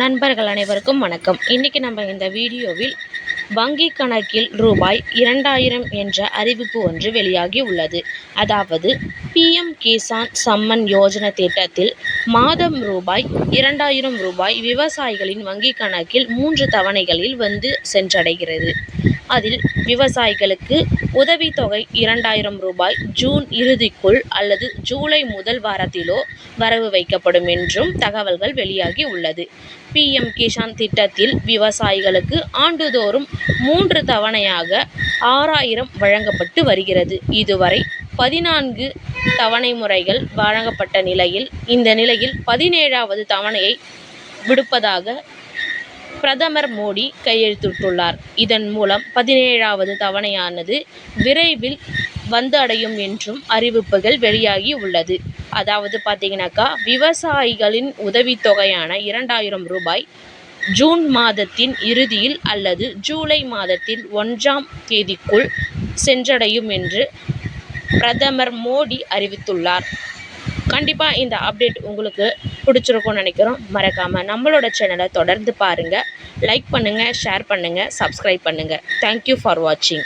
நண்பர்கள் அனைவருக்கும் வணக்கம். இன்றைக்கி நம்ம இந்த வீடியோவில் வங்கி கணக்கில் ரூபாய் இரண்டாயிரம் என்ற அறிவிப்பு ஒன்று வெளியாகி உள்ளது. அதாவது பிஎம் கிசான் சம்மன் யோஜனா திட்டத்தில் மாதம் ரூபாய் இரண்டாயிரம் ரூபாய் விவசாயிகளின் வங்கி கணக்கில் மூன்று தவணைகளில் வந்து சென்றடைகிறது. அதில் விவசாயிகளுக்கு உதவித்தொகை இரண்டாயிரம் ரூபாய் ஜூன் இறுதிக்குள் அல்லது ஜூலை முதல் வாரத்திலோ வரவு வைக்கப்படும் என்றும் தகவல்கள் வெளியாகி உள்ளது. பிஎம் கிஷான் திட்டத்தில் விவசாயிகளுக்கு ஆண்டுதோறும் மூன்று தவணையாக ஆறாயிரம் வழங்கப்பட்டு வருகிறது. இதுவரை பதினான்கு தவணை முறைகள் வழங்கப்பட்ட நிலையில் இந்த நிலையில் பதினேழாவது தவணையை விடுப்பதாக பிரதமர் மோடி கையெழுத்திட்டுள்ளார். இதன் மூலம் பதினேழாவது தவணையானது விரைவில் வந்து அடையும் என்றும் அறிவிப்புகள் வெளியாகி உள்ளது. அதாவது பார்த்தீங்கன்னாக்கா விவசாயிகளின் உதவித்தொகையான இரண்டாயிரம் ரூபாய் ஜூன் மாதத்தின் இறுதியில் அல்லது ஜூலை மாதத்தில் ஒன்றாம் தேதிக்குள் சென்றடையும் என்று பிரதமர் மோடி அறிவித்துள்ளார். கண்டிப்பாக இந்த அப்டேட் உங்களுக்கு பிடிச்சிருக்கும்னு நினைக்கிறோம். மறக்காமல் நம்மளோட சேனலை தொடர்ந்து பாருங்கள் லைக் பண்ணுங்கள் ஷேர் பண்ணுங்கள் சப்ஸ்கிரைப் பண்ணுங்கள் தேங்க்யூ ஃபார் வாட்சிங்